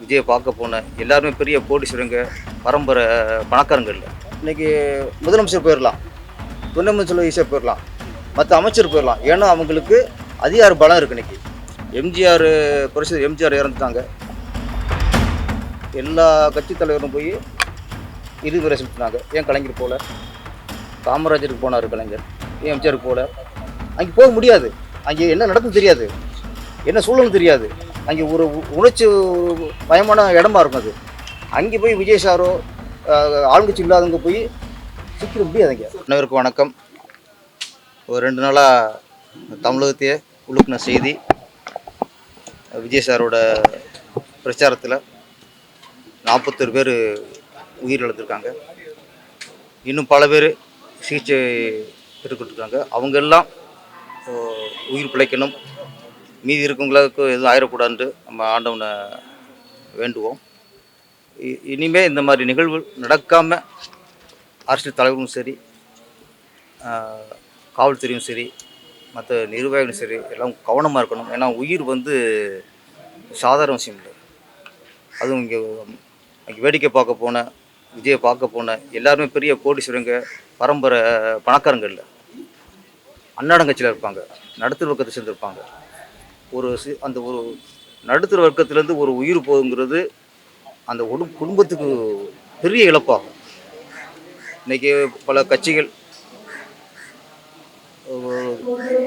விஜயை பார்க்க போன எல்லாருமே பெரிய கோடீஸ்வரங்க பரம்பரை பணக்காரங்க இல்லை. இன்னைக்கு முதலமைச்சர் போயிடலாம் துணை முதலமைச்சர் ஈஸியாக போயிடலாம் மற்ற அமைச்சர் போயிடலாம் ஏன்னா அவங்களுக்கு அதிகார பலம் இருக்கு இன்னைக்கு. எம்ஜிஆர் பரிசு எம்ஜிஆர் இறந்துட்டாங்க. எல்லா கட்சி தலைவரும் போய் இறுதி செலுத்தினாங்க ஏன் கலைஞர் போல? காமராஜருக்கு போனார் கலைஞர். ஏன் எம்ஜிஆருக்கு போல? அங்கே போக முடியாது. அங்கே என்ன நடக்கும் தெரியாது. என்ன சூழலும் தெரியாது. அங்கே ஒரு உணர்ச்சி பயமான இடமா இருக்கும் அது. அங்கே போய் விஜய் சாரோ ஆளுங்கட்சி இல்லாதவங்க போய் சிக்கிற முடியாது அங்கே. அனைவருக்கும் வணக்கம். ஒரு ரெண்டு நாளாக தமிழகத்தையே உழுக்கின செய்தி விஜய் சாரோட பிரச்சாரத்தில் நாற்பத்தொரு பேர் உயிர் இழந்திருக்காங்க இன்னும் பல பேர் சிகிச்சை பெற்றுக்கிட்டு இருக்காங்க. அவங்க எல்லாம் உயிர் பிழைக்கணும். மீதி இருக்கவங்களுக்கு எதுவும் ஆயிடக்கூடாதுன்ட்டு நம்ம ஆண்டவனை வேண்டுவோம். இ- இந்த மாதிரி நிகழ்வு நடக்காமல் அரசியல் தலைவரும் சரி காவல்துறையும் சரி மற்ற நிர்வாகிகளும் சரி எல்லாம் கவனமாக இருக்கணும். ஏன்னா உயிர் வந்து சாதாரண விஷயம் இல்லை. அதுவும் இங்கே அங்கே வேடிக்கை பார்க்க போன விஜயை பார்க்க போன எல்லாருமே பெரிய கோடீஸ்வரங்க பரம்பரை பணக்காரங்க இல்லை. அன்னாடங்கட்சியில் இருப்பாங்க நடுத்தர் பக்கத்தை சேர்ந்துருப்பாங்க. ஒரு சி அந்த ஒரு நடுத்தர வர்க்கத்திலேருந்து ஒரு உயிர் போகுங்கிறது அந்த உடு குடும்பத்துக்கு பெரிய இழப்பாகும். இன்றைக்கி பல கட்சிகள்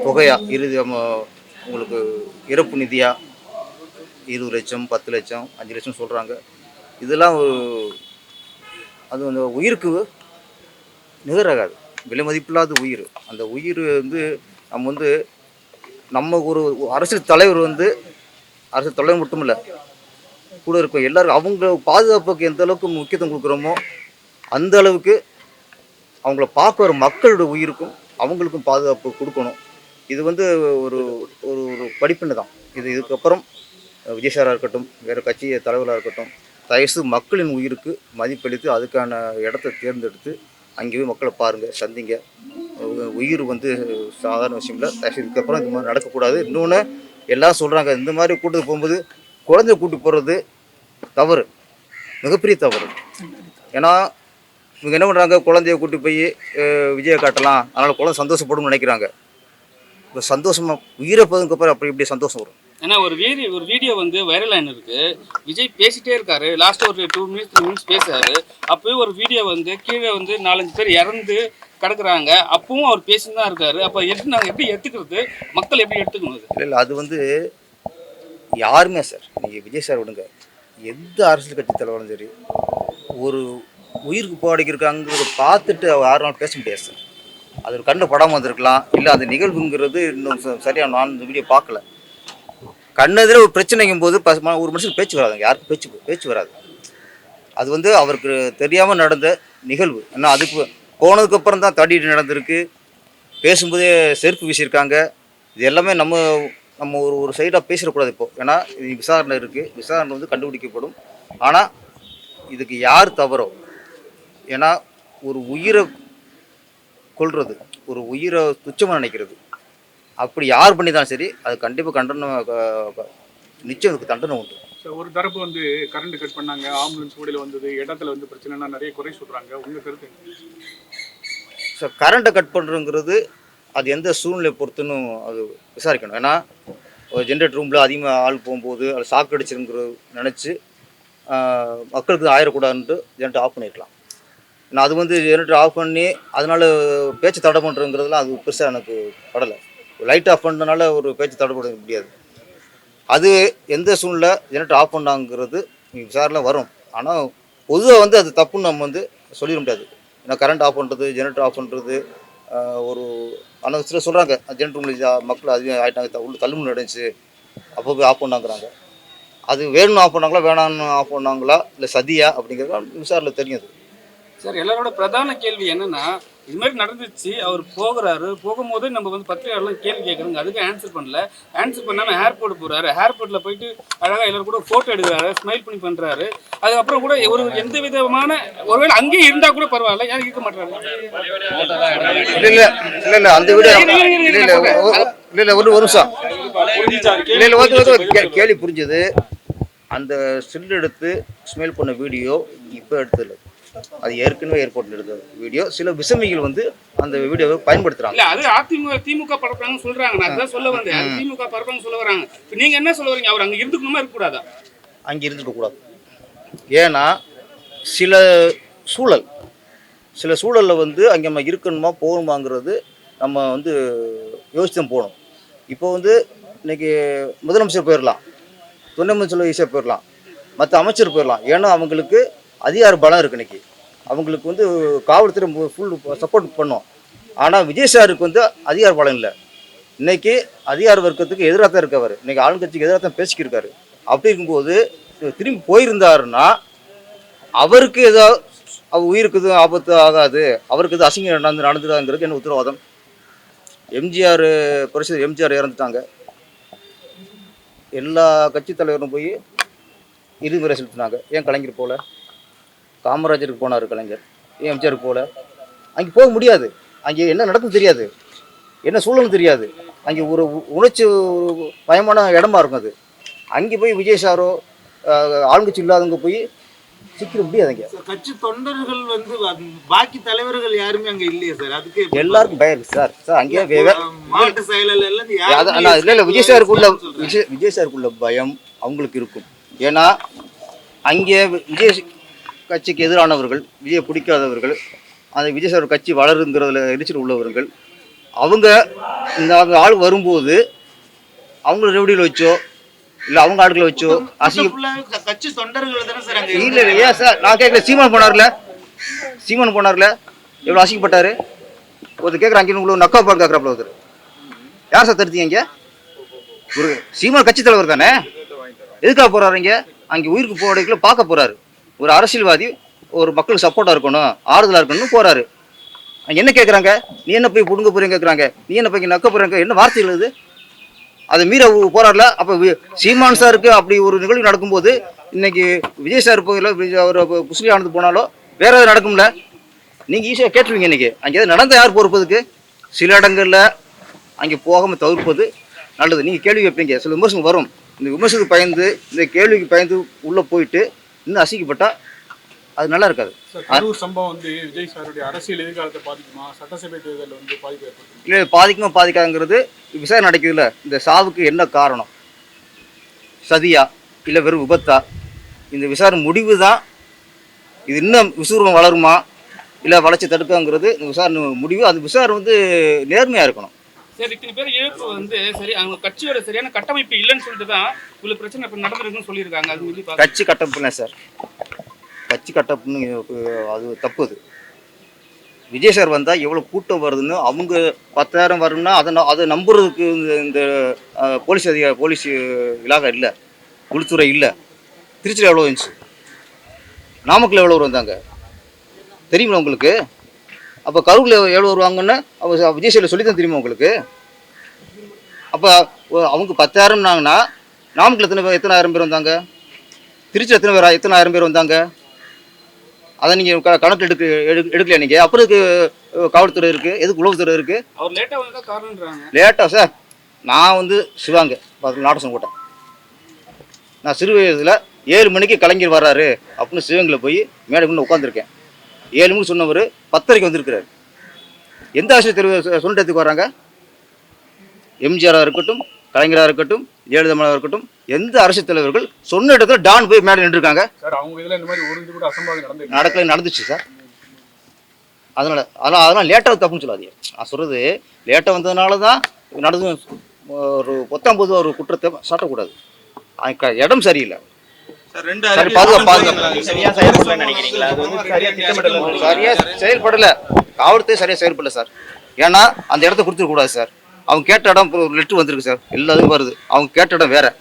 தொகையாக இறுதி நம்ம உங்களுக்கு இறப்பு நிதியாக இருபது லட்சம் பத்து லட்சம் அஞ்சு லட்சம் சொல்கிறாங்க இதெல்லாம் ஒரு அது அந்த உயிருக்கு நிகராகாது. விலை மதிப்பில்லாத உயிர். அந்த உயிர் வந்து நம்ம வந்து நம்ம ஒரு அரசியல் தலைவர் வந்து அரசியல் தலைவர் மட்டும் இல்லை கூட இருக்கும் எல்லாரும் அவங்க பாதுகாப்புக்கு எந்த அளவுக்கு முக்கியத்துவம் கொடுக்குறோமோ அந்த அளவுக்கு அவங்கள பார்க்க வர மக்களோட உயிருக்கும் அவங்களுக்கும் பாதுகாப்பு கொடுக்கணும். இது வந்து ஒரு ஒரு ஒரு படிப்பினை தான். இது இதுக்கப்புறம் விஜய் சாராக இருக்கட்டும் வேறு கட்சி தலைவராக இருக்கட்டும் தயசு மக்களின் உயிருக்கு மதிப்பளித்து அதுக்கான இடத்த தேர்ந்தெடுத்து அங்கே போய் மக்களை பாருங்கள் சந்திங்க. உயிர் வந்து சாதாரண விஷயம் இல்லை இதுக்கப்புறம் இந்த மாதிரி நடக்கக்கூடாது. இன்னொன்று எல்லாம் சொல்கிறாங்க இந்த மாதிரி கூட்டத்துக்கு போகும்போது குழந்தைய கூட்டி போகிறது தவறு. மிகப்பெரிய தவறு. ஏன்னா இவங்க என்ன பண்ணுறாங்க குழந்தைய கூட்டி போய் விஜயை காட்டலாம். அதனால் குழந்தை சந்தோஷப்படும்னு நினைக்கிறாங்க. இப்போ சந்தோஷமாக உயிரை போதுக்கப்புறம் அப்படி இப்படி சந்தோஷம் வரும். ஏன்னா ஒரு வீடியோ ஒரு வீடியோ வந்து வைரல் ஆயின்னு இருக்கு விஜய் பேசிட்டே இருக்காரு. லாஸ்ட் ஒரு டூ மினிட்ஸ் த்ரீ மினிட்ஸ் பேசுறாரு. அப்பவே ஒரு வீடியோ வந்து கீழே வந்து நாலஞ்சு பேர் இறந்து கிடக்குறாங்க. அப்பவும் அவர் பேசிட்டு தான் இருக்காரு. அப்போ எப்படி நாங்கள் எப்படி எடுத்துக்கிறது மக்கள் எப்படி எடுத்துக்கணும் இல்லை இல்லை அது வந்து யாருமே சார் நீங்கள் விஜய் சார் விடுங்க. எந்த அரசியல் கட்சி தலைவரும் சரி ஒரு உயிருக்கு போராடிக்கிறாங்கிறத பார்த்துட்டு அவர் யாரும் நாள் பேச முடியாது சார். அது ஒரு கண்ணு படாமல் வந்திருக்கலாம். இல்லை அந்த நிகழ்வுங்கிறது இன்னும் சரியாக நான் இந்த வீடியோ பார்க்கல. கண்ணெதிர ஒரு பிரச்சனைக்கும் போது ஒரு மனுஷனுக்கு பேச்சு வராதுங்க. யாருக்கும் பேச்சு பேச்சு வராது. அது வந்து அவருக்கு தெரியாமல் நடந்த நிகழ்வு. ஏன்னா அதுக்கு போனதுக்கப்புறம் தான் தடி நடந்திருக்கு. பேசும்போதே செருப்பு வீசியிருக்காங்க. இது எல்லாமே நம்ம நம்ம ஒரு ஒரு சைடாக பேசிடக்கூடாது இப்போ. ஏன்னா இது விசாரணை இருக்குது விசாரணை வந்து கண்டுபிடிக்கப்படும். ஆனால் இதுக்கு யார் தவறோ ஏன்னா ஒரு உயிரை கொள்வது ஒரு உயிரை துச்சமாக நினைக்கிறது அப்படி யார் பண்ணி தான் சரி அது கண்டிப்பாக கண்டனம் நிச்சயம் அதுக்கு தண்டனை உண்டு. ஸோ ஒரு தரப்பு வந்து கரண்ட் கட் பண்ணாங்க ஆம்புலன்ஸ் ஓடியில் வந்தது இடத்துல வந்து பிரச்சனைனா நிறைய குறை சொல்கிறாங்க உங்கள் கருத்து ஸோ கரண்ட்டை கட் பண்ணுறங்கிறது அது எந்த சூழ்நிலை பொறுத்துன்னு அது விசாரிக்கணும். ஏன்னா ஒரு ஜென்ரேட் ரூமில் அதிகமாக ஆள் போகும்போது அது ஷாக் அடிச்சிருங்கிற நினச்சி மக்களுக்கு ஆயிடக்கூடாதுன்ட்டு ஜென்ரேட்டர் ஆஃப் பண்ணியிருக்கலாம் நான் அது வந்து ஜென்ரேட்டர் ஆஃப் பண்ணி அதனால் பேச்சு தடை பண்ணுறங்கிறதுலாம் அது பெருசாக எனக்கு படலை. லைட் ஆஃப் பண்ணதுனால ஒரு பேச்சு தடைப்பட முடியாது. அது எந்த சூழ்நிலை ஜெனரேட்டர் ஆஃப் பண்ணாங்கிறது விசாரணை வரும். ஆனால் பொதுவாக வந்து அது தப்புன்னு நம்ம வந்து சொல்லிட முடியாது. ஏன்னா கரண்ட் ஆஃப் பண்ணுறது ஜெனரேட்டர் ஆஃப் பண்ணுறது ஒரு ஆனால் சில சொல்கிறாங்க ஜெனரேட்டர் ரூமில் மக்கள் அதிகம் ஆகிட்டாங்க உள்ள தள்ளுமுள்ள நடந்துச்சு அப்போ போய் ஆஃப் பண்ணாங்கிறாங்க. அது வேணும்னு ஆஃப் பண்ணாங்களா வேணாம்னு ஆஃப் பண்ணாங்களா இல்லை சதியா அப்படிங்கிறது விசாரணை தெரியும் அது. சார் எல்லாரோட பிரதான கேள்வி என்னென்னா இது மாதிரி நடந்துச்சு அவர் போகிறாரு. போகும்போது நம்ம வந்து பத்திரிகையாளர்லாம் கேள்வி கேட்குறாங்க. அதுக்கு ஆன்சர் பண்ணல. ஆன்சர் பண்ணாமல் ஏர்போர்ட் போறாரு. ஏர்போர்ட்டில் போயிட்டு அழகாக எல்லாரும் கூட ஃபோட்டோ எடுக்கிறாரு. ஸ்மைல் பண்ணி பண்ணுறாரு அதுக்கப்புறம் கூட ஒரு எந்த விதமான ஒருவேளை அங்கேயே இருந்தால் கூட பரவாயில்ல. யாரும் இருக்க மாட்டாரு இல்லை இல்லை இல்லை அந்த இல்லை இல்லை ஒரு நிமிஷம். இல்லை இல்லை வந்து கேள்வி புரிஞ்சுது. அந்த ஸ்டில் எடுத்து ஸ்மெல் பண்ண வீடியோ இப்போ எடுத்ததில்ல அது ஏற்கனவே ஏர்போர்ட்டில் எடுத்த வீடியோ. சில விசமிகள் வந்து அந்த வீடியோவை பயன்படுத்துகிறாங்க இல்ல அது அதிமுக திமுக பரப்புறாங்கன்னு சொல்றாங்க நான் அதான் சொல்ல வந்தேன். திமுக பரப்புறாங்க சொல்ல வராங்க. இப்ப நீங்க என்ன சொல்ல வரீங்க? அவர் அங்க இருந்துக்கணுமா இருக்க கூடாதா அங்கே இருந்துக்கக்கூடாது ஏன்னா சில சூழல் சில சூழலில் வந்து அங்கே நம்ம இருக்கணுமா போகணுமாங்கிறது நம்ம வந்து யோசிச்சு தான் போகணும். இப்போ வந்து இன்னைக்கு முதலமைச்சர் போயிடலாம் துணை முதலமைச்சர் ஈஸியாக போயிடலாம் மற்ற அமைச்சர் போயிடலாம் ஏன்னா அவங்களுக்கு அதிகார பலம் இருக்குது இன்னைக்கு. அவங்களுக்கு வந்து காவல்துறை ஃபுல் சப்போர்ட் பண்ணோம். ஆனால் விஜய் சாருக்கு வந்து அதிகார பலம் இல்லை. இன்னைக்கு அதிகார வர்க்கத்துக்கு எதிராக தான் இருக்கவர். இன்னைக்கு ஆளுங்கட்சிக்கு எதிராக தான் பேசிக்கிருக்காரு. அப்படி இருக்கும்போது திரும்பி போயிருந்தாருன்னா அவருக்கு ஏதோ அவர் உயிருக்கு எதுவும் ஆபத்து ஆகாது. அவருக்கு எதுவும் அசிங்கம் நடந்து நடந்துடாங்கிறது என்ன உத்தரவாதம்? எம்ஜிஆர் பரிசு எம்ஜிஆர் இறந்துட்டாங்க. எல்லா கட்சி தலைவரும் போய் இறுதிமுறை செலுத்தினாங்க. ஏன் கலைஞர் போல? காமராஜருக்கு போனார் கலைஞர் எம்ஜிஆருக்கு போல. அங்கே போக முடியாது. அங்கே என்ன நடக்கும் தெரியாது. என்ன சூழலும் தெரியாது. அங்கே ஒரு உணர்ச்சி பயமான இடமா இருக்கும் அது. அங்கே போய் விஜய் சாரோ ஆளுங்கட்சி இல்லாதவங்க போய் சிக்கிட முடியாது அங்கே. கட்சி தொண்டர்கள் வந்து பாக்கி தலைவர்கள் யாருமே அங்க இல்லையே சார். அதுக்கு எல்லாருக்கும் பயம் சார். சார் அங்கேயே மாவட்ட செயலர் எல்லாம் இல்ல இல்ல விஜய் சாருக்குள்ள. விஜய் விஜய் சாருக்குள்ள பயம் அவங்களுக்கு இருக்கும். ஏன்னா அங்கே விஜய் கட்சிக்கு எதிரானவர்கள் விஜய் பிடிக்காதவர்கள் அந்த விஜய் சார் கட்சி வளருங்கிறதுல எரிச்சல் உள்ளவர்கள் அவங்க இந்த ஆள் வரும்போது அவங்கள ரெவடியில் வச்சோ இல்லை அவங்க ஆட்களை வச்சோ அசிங்க கட்சி தொண்டர்கள் இல்ல இல்ல ஏன் சார்? நான் கேட்கல சீமான் போனார்ல? சீமான் போனார்ல? எவ்வளோ அசிங்கப்பட்டாரு? ஒருத்தர் கேட்குறாங்க அங்கே உங்களை நக்கா பால் கேட்குறாப்புல ஒருத்தர். யார் சார் தடுத்தீங்க ஒரு சீமான் கட்சி தலைவர் தானே? எதுக்காக போறாரு இங்க? அங்கே உயிருக்கு போறதுக்குள்ள பார்க்க போறாரு. ஒரு அரசியல்வாதி ஒரு மக்களுக்கு சப்போர்ட்டாக இருக்கணும் ஆறுதலாக இருக்கணும்னு போகிறாரு என்ன கேட்குறாங்க நீ என்ன போய் பிடுங்க போகிறீங்க கேட்குறாங்க நீ என்ன போய் நக்க போறீங்க என்ன வார்த்தைகள் இது அதை மீற போராடல அப்போ சீமான் சாருக்கு அப்படி ஒரு நிகழ்வு நடக்கும்போது இன்னைக்கு விஜய் சார் போகல விஜய் அவர் ஆனது போனாலோ வேற எதாவது நடக்கும்ல? நீங்கள் ஈஸியாக கேட்டுருவீங்க இன்னைக்கு. அங்கே எதாவது நடந்த யார் பொறுப்பதுக்கு சில இடங்களில் அங்கே போகாமல் தவிர்ப்பது நல்லது. நீங்கள் கேள்வி வைப்பீங்க சில விமர்சனம் வரும். இந்த விமர்சனத்துக்கு பயந்து இந்த கேள்விக்கு பயந்து உள்ளே போயிட்டு இன்னும் அசிக்கப்பட்டா அது நல்லா இருக்காது. கரூர் சம்பவம் வந்து விஜய் சாருடைய அரசியல் எதிர்காலத்தை பாதிக்குமா? சட்டசபை தேர்தலில் வந்து பாதிப்பு ஏற்படுத்தும் இல்லை பாதிக்குமா பாதிக்காதுங்கிறது விசாரணை நடக்குதுல்ல. இந்த சாவுக்கு என்ன காரணம்? சதியா? இல்லை வெறும் விபத்தா? இந்த விசாரணை முடிவு தான் இது இன்னும் விசுவரம் வளருமா? இல்லை வளர்ச்சி தடுக்காங்கிறது இந்த விசாரணை முடிவு. அந்த விசாரணை வந்து நேர்மையாக இருக்கணும். சரி இத்தனை பேர் இழப்பு வந்து சரி அவங்க கட்சியோட சரியான கட்டமைப்பு இல்லைன்னு சொல்லிட்டு தான் உள்ள பிரச்சனை இப்போ நடந்திருக்குன்னு சொல்லியிருக்காங்க. அது வந்து கட்சி கட்டப்புல சார்? கட்சி கட்டப்புன்னு அது தப்பு அது. விஜய் சார் வந்தால் எவ்வளோ கூட்டம் வருதுன்னு அவங்க பத்தாயிரம் வரும்னா அதை ந- அதை நம்புறதுக்கு இந்த இந்த போலீஸ் அதிகார போலீஸ் இலாகா இல்லை. உள்துறை இல்லை. திருச்சியில் எவ்வளோ இருந்துச்சு? நாமக்கல் எவ்வளோ வந்தாங்க? தெரியுங்களா உங்களுக்கு? அப்போ கரூரில் எவ்வளோ வருவாங்கன்னு அவங்க விஜய் சார் சொல்லி தான் தெரியுமா உங்களுக்கு? அப்போ அவங்க பத்தாயிரம்னாங்கன்னா நாமக்கல் எத்தனை பேர் எத்தனை ஆயிரம் பேர் வந்தாங்க? திருச்சி எத்தனை பேர் எத்தனை ஆயிரம் பேர் வந்தாங்க? அதை நீங்கள் க கணக்கு எடுக்க எடு எடுக்கலையா நீங்கள் அப்புறம் இதுக்கு காவல்துறை இருக்குது எதுக்கு உளவுத்துறை இருக்குது அவர் லேட்டா வந்தா காரணம்ன்றாங்க லேட்டாக சார் நான் வந்து சிவாங்க நாடகம் போட்டேன். நான் சிறு வயதில் ஏழு மணிக்கு கலைஞர் வர்றாரு. அப்படின்னு சிவங்கில் போய் மேடை முன்ன உட்காந்துருக்கேன் ஏழு மணிக்கு சொன்னவர் பத்தரைக்கு வந்திருக்கிறார். எந்த ஆசிரியர் தெரு சொன்னதுக்கு வராங்க? எம்ஜிஆராக இருக்கட்டும் கலைஞராக இருக்கட்டும் ஜெயலலிதா இருக்கட்டும் எந்த அரசியல் தலைவர்கள் சொன்ன இடத்துல டான் போய் மேடை நின்றுருக்காங்க? சார் அவங்க இதுல இந்த மாதிரி ஒரு கூட அசம்பாவிதம் நடக்கல நடந்துச்சு சார். அதனால அதெல்லாம் அதெல்லாம் லேட்டாக தப்புன்னு சொல்லாதீங்க. நான் சொல்கிறது லேட்டாக வந்ததுனால தான் நடந்து ஒரு பொத்தாம் பொதுவாக ஒரு குற்றத்தை சாட்டக்கூடாது. இடம் சரியில்லை. சார், ரெண்டு சரி, அறிக்கை பாதுகாப்பு. சரியா செயல்படலன்னு நினைக்கிறீங்களா? அது வந்து சரியா திட்டமிடல சரியா செயல்படல. காவல்துறை சரியா செயல்படல சார். ஏன்னா அந்த இடத்த கொடுத்துடக்கூடாது சார். அவங்க கேட்ட இடம் ஒரு லெட்டர் வந்திருக்கு சார். எல்லாத்துக்கும் வருது. அவங்க கேட்ட இடம் வேற.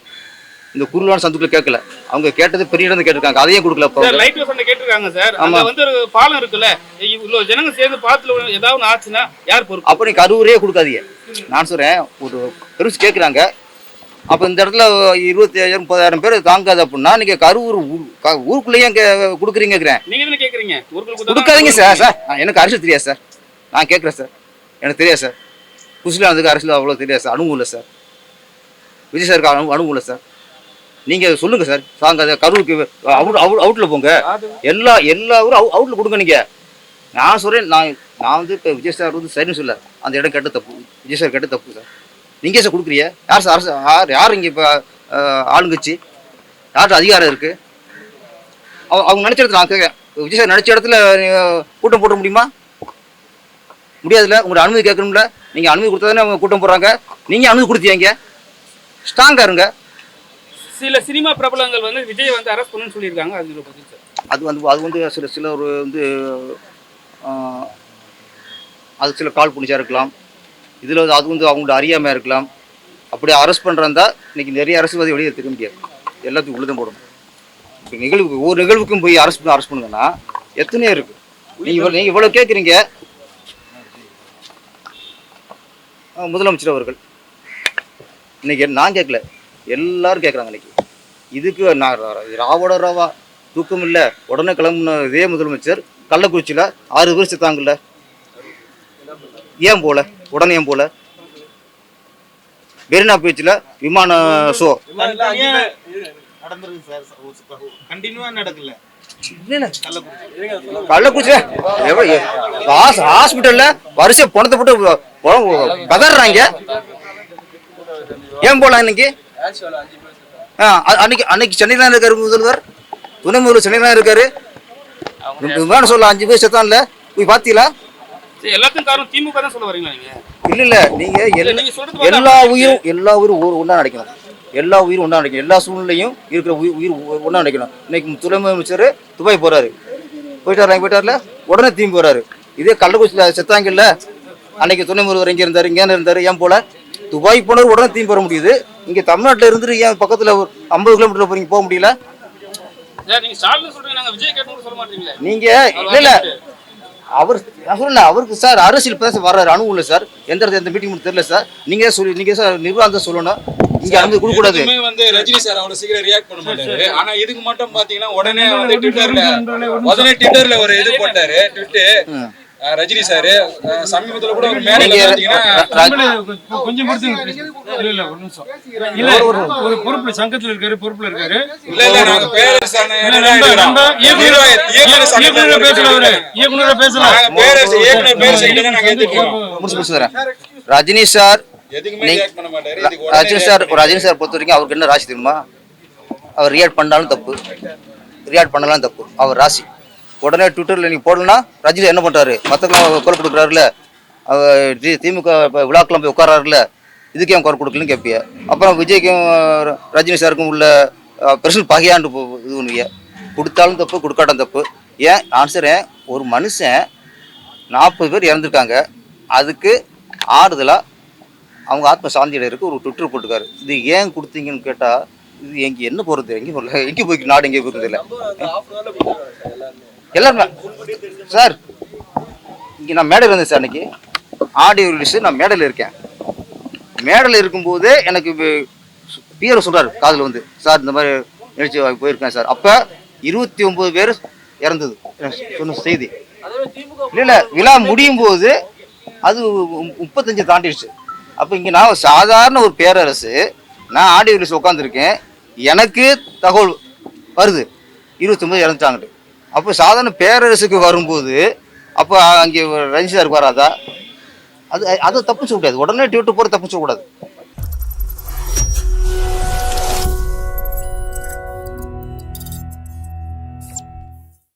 இந்த குருவான சந்துக்குள்ள கேட்கல. அவங்க கேட்டது பெரிய இடம் கேட்டிருக்காங்க. அதையும் கொடுக்கல சார் லைட் ஹவுஸ் கேட்டிருக்காங்க சார். ஆமா. வந்து ஒரு பாலம் இருக்குல்ல. இவ்வளவு ஜனங்க சேர்ந்து பாலத்துல விழு- ஏதாவது ஆச்சுன்னா யார் பொறுப்பு? அப்போ நீ கரூரே கொடுக்காதீங்க. நான் சொல்கிறேன் ஒரு பெருசு கேட்குறாங்க அப்போ இந்த இடத்துல இருபத்தி ஐயாயிரம் முப்பதாயிரம் பேர் தாங்காது அப்படின்னா நீங்கள் கரூர் ஊருக்குள்ளேயே நீங்க கேக்குறீங்க? ஊருக்குள்ள கொடுக்காதீங்க சார் சார். எனக்கு அரசியல் தெரியாது சார். நான் கேட்குறேன் சார். எனக்கு தெரியாது சார். குசிலானதுக்கு அரசியல் அவ்வளோ தெரியாது சார். அனுபவம் இல்லை சார். விஜய் சாருக்கு அனு அனுபவம் இல்லை சார். நீங்கள் சொல்லுங்கள் சார். சாங்க கரூருக்கு அவுட் அவுட் அவுட்டில் போங்க. எல்லா எல்லா ஊரும் அவு அவுட்டில் கொடுங்க நீங்கள் நான் சொல்கிறேன் நான் நான் வந்து இப்போ விஜய் சார் வந்து சரின்னு சொல்ல அந்த இடம் கேட்ட தப்பு. விஜய் சார் கேட்ட தப்பு சார். நீங்கள் சார் கொடுக்குறீங்க? யார் சார் அரசு யார் யார் இங்கே இப்போ ஆளுங்கட்சி? யார்கிட்ட அதிகாரம் இருக்குது அவங்க அவங்க நினச்ச இடத்துல நான் கேட்கேன் விஜய் சார் நினச்ச இடத்துல கூட்டம் போட முடியுமா? முடியாதுல்ல. உங்களோட அனுமதி கேட்கணும்ல. நீங்கள் அனுமதி கொடுத்தா தானே அவங்க கூட்டம் போடுறாங்க. நீங்கள் அனுமதி கொடுத்தீங்க ஸ்ட்ராங்காக இருங்க. சில சினிமா பிரபலங்கள் வந்து விஜய் வந்து அரெஸ்ட் பண்ணணும்னு சொல்லியிருக்காங்க. அது பதில் சார். அது வந்து அது வந்து சில சில ஒரு வந்து அது சில கால் புனிச்சா இருக்கலாம். இதில் வந்து அது வந்து அவங்களோட அறியாமையாக இருக்கலாம். அப்படி அரெஸ்ட் பண்ணுறதா இன்றைக்கி நிறைய அரசுவாதி வெளியே தெரிய முடியாது. எல்லாத்துக்கும் உழுதம் போடணும். இப்போ நிகழ்வு ஒவ்வொரு நிகழ்வுக்கும் போய் அரெஸ்ட் பண்ண அரெஸ்ட் பண்ணுங்கன்னா எத்தனையோ இருக்கு. நீங்கள் இவ்வளோ நீங்கள் இவ்வளோ கேட்குறீங்க முதலமைச்சர் அவர்கள். இன்னைக்கு நான் கேட்கல. எல்லாரும் கேட்குறாங்க இன்னைக்கு. இதுக்கு நான் ராவோட ராவா. தூக்கம் இல்லை. உடனே கிளம்புன இதே முதலமைச்சர் கள்ளக்குறிச்சியில் ஆறு பேர் செத்தாங்கல்ல. ஏன் போல? உடனே ஏன் போல. மெரினா பீச்சில் விமான ஷோ. தனித்தனியா நடந்திருக்கு சார் கண்டினியூவா நடக்கல கள்ளக்குறிச்சி ஹாஸ்பிட்டலில் வரிசை பணத்தை போட்டு பதறாங்க ஏன் போலாம் இன்னைக்கு? அன்னைக்கு அன்னைக்கு சென்னையில் தான் இருக்காரு முதல்வர். துணை முதல்வர் சென்னையில் தான் இருக்காரு விமான சொல்ல அஞ்சு பேர் செத்தான்ல. போய் பார்த்தீங்களா எல்லாத்துக்கும் காரணம் திமுக தான் சொல்ல வரீங்களா நீங்க? இல்ல இல்ல நீங்க எல்லா- உயிரும் எல்லா உயிரும் ஒரு ஒன்றா நினைக்கணும் எல்லா உயிரும் ஒன்றா நினைக்கணும் எல்லா சூழ்நிலையும் இருக்கிற உயிர் உயிர் ஒன்றா நினைக்கணும் இன்னைக்கு துணை முதலமைச்சர் துபாய் போறாரு. போயிட்டாரு போயிட்டார்ல? உடனே திரும்பி போறாரு இதே கள்ளக்குறிச்சியில் செத்தாங்கல்ல? அன்னைக்கு துணை முதல்வர் எங்கே இருந்தார் இங்கே இருந்தார் ஏன் போல? துபாய் போனவர் உடனே திரும்பி வர முடியுது. இங்கே தமிழ்நாட்டில் இருந்துட்டு ஏன் பக்கத்தில் ஒரு ஐம்பது கிலோமீட்டர் போறீங்க போக முடியல? நீங்க இல்ல இல்ல. அவர் நான் சொல்லல அவருக்கு சார் அரசியல் பேச வர்றாரு அனுபவம் இல்லை சார். எந்த இடத்துல எந்த மீட்டிங் தெரியல சார். நீங்க சொல்லி நீங்க சார் நிர்வாகம் தான் சொல்லணும். இங்க அனுமதி கொடுக்க கூடாது. வந்து ரஜினி சார் அவ்வளவு சீக்கிரம் ரியாக்ட் பண்ண மாட்டாரு. ஆனா இதுக்கு மட்டும் பாத்தீங்கன்னா உடனே வந்து ட்விட்டர்ல உடனே ட்விட்டர்ல ஒரு இது போட்டாரு ட்விட்டு ரஜினி சார் சமீபத்துல கூட ஒரு மேடையில கொஞ்சம். இல்ல இல்ல ஒரு நிமிஷம். இல்ல ஒரு பொறுப்புல சங்கத்துல இருக்காரு பொறுப்புல இருக்காரு. இல்ல இல்ல நாங்க இயக்குனர் பேசலாம் இயக்குனரை பேசலாம் இயக்குனர் நாங்க Rajini sir Rajini sir Rajini sir பொறுத்த வரைக்கும் அவருக்கு என்ன ராசி தெரியுமா? அவர் ரியாக்ட் பண்ணாலும் தப்பு. ரியாக்ட் பண்ணலாம் தப்பு. அவர் ராசி. உடனே ட்விட்டரில் நீங்கள் போடலன்னா ரஜினி என்ன பண்ணுறாரு மற்றவங்களாம் குரல் கொடுக்குறாருல அவர் திமுக இப்போ விழாக்கெல்லாம் போய் உட்காராருல இதுக்கே அவன் குரல் கொடுக்கலன்னு கேட்பிய. அப்புறம் விஜய்க்கும் ர- ரஜினி சாருக்கும் உள்ள பிரச்சனை பகையாண்டு போ இது பண்ணுவீங்க கொடுத்தாலும் தப்பு கொடுக்காட்டும் தப்பு. ஏன்? ஆன்சரேன் ஒரு மனுஷன் நாற்பது பேர் இறந்துருக்காங்க. அதுக்கு ஆறுதலாக அவங்க ஆத்ம சாந்தி ஒரு ட்விட்டர் போட்டுக்காரு இது ஏன் கொடுத்தீங்கன்னு கேட்டால் இது எங்கே என்ன போகிறது எங்கே போகல எங்கே போய் நாடு எங்கே போகிறது இல்லை எல்லாருமே சார் இங்கே நான் மேடையில் இருந்தேன் சார் அன்னைக்கு ஆடியோ ரிலீஸு நான் மேடையில் இருக்கேன். மேடையில் இருக்கும்போதே எனக்கு பியர் சொல்கிறார் காதில் வந்து. சார் இந்த மாதிரி நிகழ்ச்சி போயிருக்கேன் சார். அப்போ இருபத்தி ஒம்பது பேர் இறந்தது. சொன்ன செய்தி. இல்லை இல்லை விழா முடியும் போது அது முப்பத்தஞ்சு தாண்டிடுச்சு. அப்போ இங்கே நான் சாதாரண ஒரு பேரரசு நான் ஆடியோ ரிலீஸ் உட்காந்துருக்கேன் எனக்கு தகவல் வருது. இருபத்தொம்பது இறந்துட்டாங்கட்டு. அப்போ சாதாரண பேரரசுக்கு வரும்போது அப்போ அங்கே ரஞ்சிதா வராதா அது அதை தப்பிச்சு கூடாது உடனே டியூட்டு போகிற தப்பிச்சு கூடாது